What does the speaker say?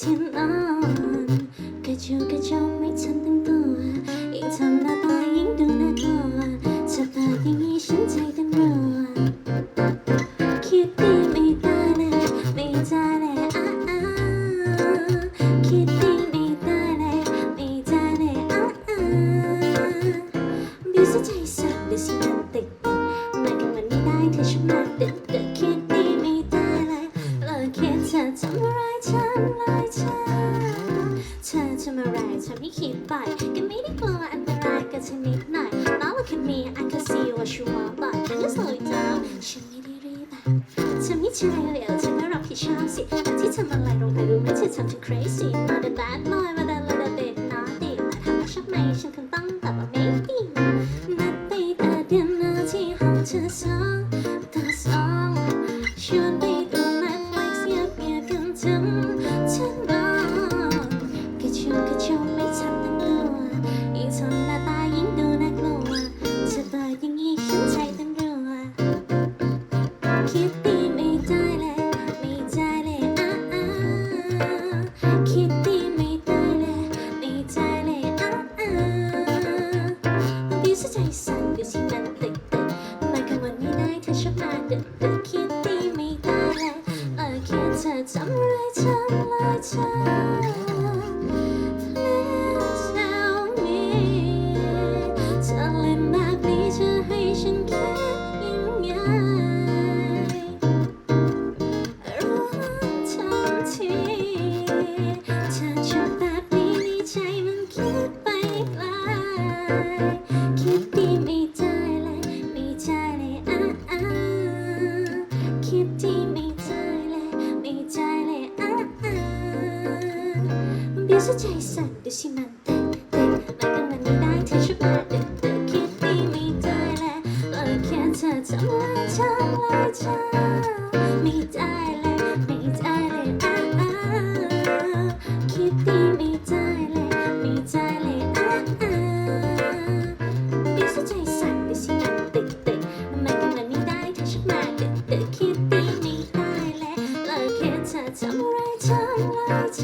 Tim on กระจูกระจองไม่ทันตั้งตัวอิงทำหน้าตายิ่งดูน่ากลัวจะปากอย่างนี้ฉันใจตั้งรัวคิดดีไม่ตาแน่ไม่ตาแน่อ้าอาคิดดีไม่ตาแน่ไม่ตาแน่อ้าอ้าดูสิใจสั่เดูสิมันติดติมากันมันไม่ได้เธอชอบมากเด ฉันเธอทำอะไรฉันไม่คิดไปก็ไม่ได้กลัวอันตรายกับชนิดหน่อย Now look at me I can see what you want but can you slow it down ฉันไม่ได้รีบอะเธอไม่ใช่เดี๋ยวเธอก็รับผิดชอบสิแต่ที่ทำอะไรลงไปรู้ไหมเธอทำฉัน crazy not a bad boy but a little bit naughty แต่ถามว่าชอบไหมฉันคง คิดดีไม่ได้เลยเออคิดเธอทำอะไรทำอะไรเธอ Please tell me เธอเล่นแบบนี้จะให้ฉันคิดยังไงรู้ทันทีเธอชอบแบบนี้ในใจมันคิดไปไกล บิวจะใจสั่นดูสิมันเต้นเต้นไม่กันวันนี้ได้เธอช่วยมาดึกดึกคิดดีไม่ได้เลยเออแค่เธอทำอะไรทำอะไรเธอไม่ได้เลยไม่ได้เลยอะอะคิดดีไม่ได้เลยไม่ได้เลยอะอะบิวจะใจสั่นดูสิมันเติดติดไม่กันวันนี้ได้เธอช่วยมาดึกดึกคิดดีไม่ได้เลยเออแค่เธอทำไรทำไรเธอทำลายทำลายเธ